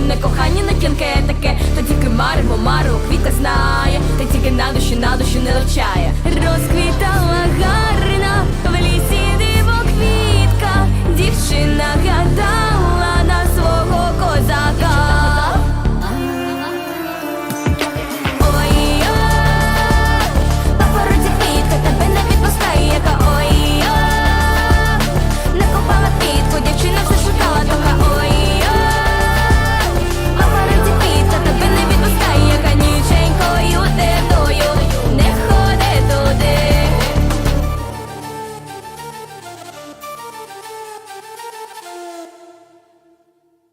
не кохання, не кінке таке, тоді мариво, мару, квіта знає, та тільки на душі, на душі не лече.